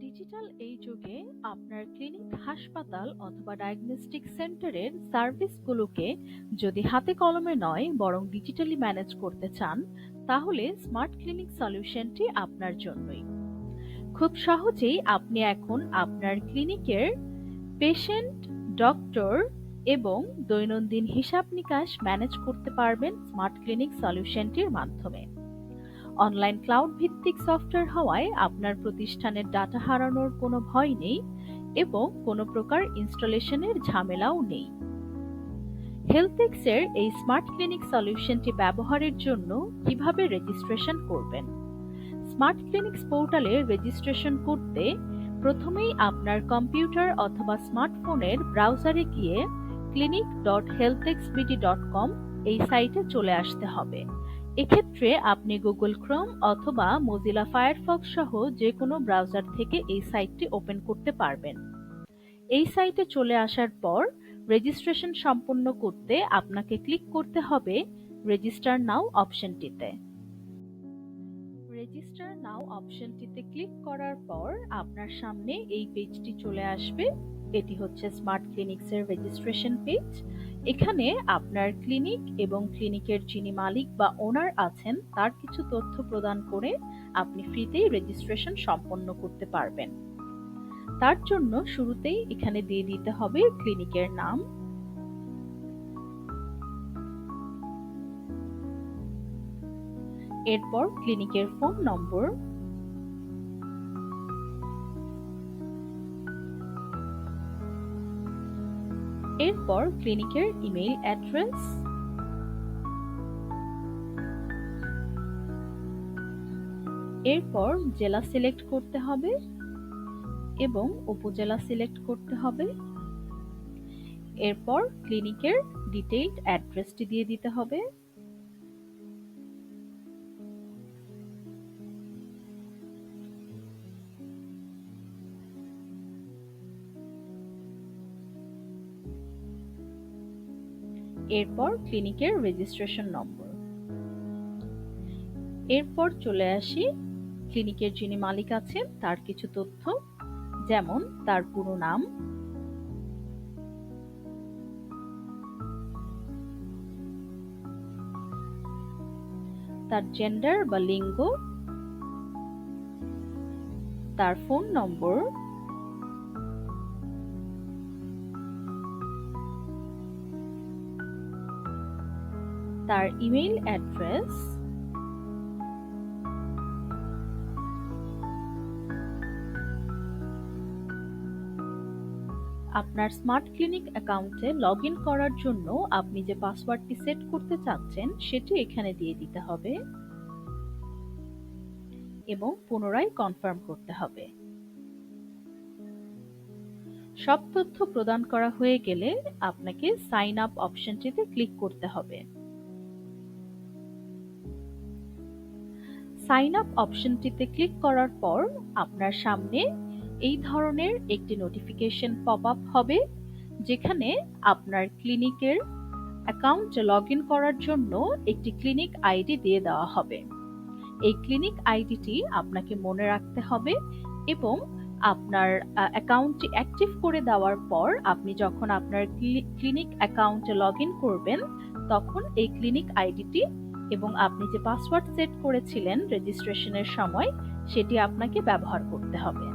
Digital এই যুগে আপনার ক্লিনিক, হাসপাতাল অথবা ডায়াগনস্টিক সেন্টারের সার্ভিসগুলোকে যদি হাতে কলমে নয় বরং ডিজিটালি ম্যানেজ করতে চান, তাহলে স্মার্ট ক্লিনিক সলিউশনটি আপনার জন্যই। খুব সহজেই আপনি এখন আপনার ক্লিনিকের পেশেন্ট, ডক্টর এবং দৈনন্দিন হিসাব-নিকাশ ম্যানেজ করতে পারবেন স্মার্ট ক্লিনিক সলিউশনটির মাধ্যমে। অনলাইন ক্লাউড ভিত্তিক সফটওয়্যার হওয়ায় আপনার প্রতিষ্ঠানের ডাটা হারানোর কোনো ভয় নেই এবং কোনো প্রকার ইনস্টলেশনের ঝামেলাও নেই। হেলথেক্সের এই স্মার্ট ক্লিনিক সলিউশনটি ব্যবহারের জন্য কীভাবে রেজিস্ট্রেশন করবেন? স্মার্ট ক্লিনিকস পোর্টালে রেজিস্ট্রেশন করতে প্রথমেই আপনার কম্পিউটার অথবা স্মার্টফোনের ব্রাউজারে গিয়ে clinic.healthxbt.com এই সাইটে চলে আসতে হবে। এক্ষেত্রে আপনি গুগল ক্রোম অথবা মজিলা ফায়ারফক্স সহ যে কোনো ব্রাউজার থেকে এই সাইটটি ওপেন করতে পারবেন। এই সাইটে চলে আসার পর রেজিস্ট্রেশন সম্পন্ন করতে আপনাকে ক্লিক করতে হবে রেজিস্টার নাও অপশনটিতে। রেজিস্টার নাও অপশনটিতে ক্লিক করার পর আপনার সামনে এই পেজটি চলে আসবে। এটি হচ্ছে স্মার্ট ক্লিনিকসের রেজিস্ট্রেশন পেজ। এখানে আপনার ক্লিনিক এবং ক্লিনিকের যিনি মালিক বা ওনার আছেন, তার কিছু তথ্য প্রদান করে আপনি ফ্রিতেই রেজিস্ট্রেশন সম্পন্ন করতে পারবেন। তার জন্য শুরুতেই এখানে দিয়ে দিতে হবে ক্লিনিকের নাম এরপর ক্লিনিকের ফোন নম্বর এরপর ক্লিনিকের ইমেইল অ্যাড্রেস। এরপর জেলা সিলেক্ট করতে হবে এবং উপজেলা সিলেক্ট করতে হবে। এরপর ক্লিনিকের ডিটেইলড অ্যাড্রেসটি দিয়ে দিতে হবে। এরপর ক্লিনিকের রেজিস্ট্রেশন নম্বর এরপর চলে আসি, ক্লিনিকের যিনি মালিক আছেন, তার কিছু তথ্য, যেমন তার পুরো নাম। তার জেন্ডার বা লিঙ্গ। তার ফোন নম্বর তার ইমেইল অ্যাড্রেস আপনার স্মার্ট ক্লিনিক অ্যাকাউন্টে লগ ইন করার জন্য আপনি যে পাসওয়ার্ডটি সেট করতে চাচ্ছেন, সেটি এখানে দিয়ে দিতে হবে এবং পুনরায় কনফার্ম করতে হবে। সব তথ্য প্রদান করা হয়ে গেলে আপনাকে সাইন আপ অপশনটিতে ক্লিক করতে হবে। সাইন আপ অপশনটিতে ক্লিক করার পর আপনার সামনে এই ধরনের একটি নোটিফিকেশন পপ আপ হবে, যেখানে আপনার ক্লিনিকের অ্যাকাউন্ট লগ ইন করার জন্য একটি ক্লিনিক আইডি দিয়ে দেওয়া হবে। এই ক্লিনিক আইডিটি আপনাকে মনে রাখতে হবে এবং আপনার অ্যাকাউন্টটি অ্যাক্টিভ করে দেওয়ার পর আপনি যখন আপনার ক্লিনিক অ্যাকাউন্টে লগ ইন করবেন, তখন এই ক্লিনিক আইডিটি এবং আপনি যে পাসওয়ার্ড সেট করেছিলেন রেজিস্ট্রেশনের সময় সেটি আপনাকে ব্যবহার করতে হবে।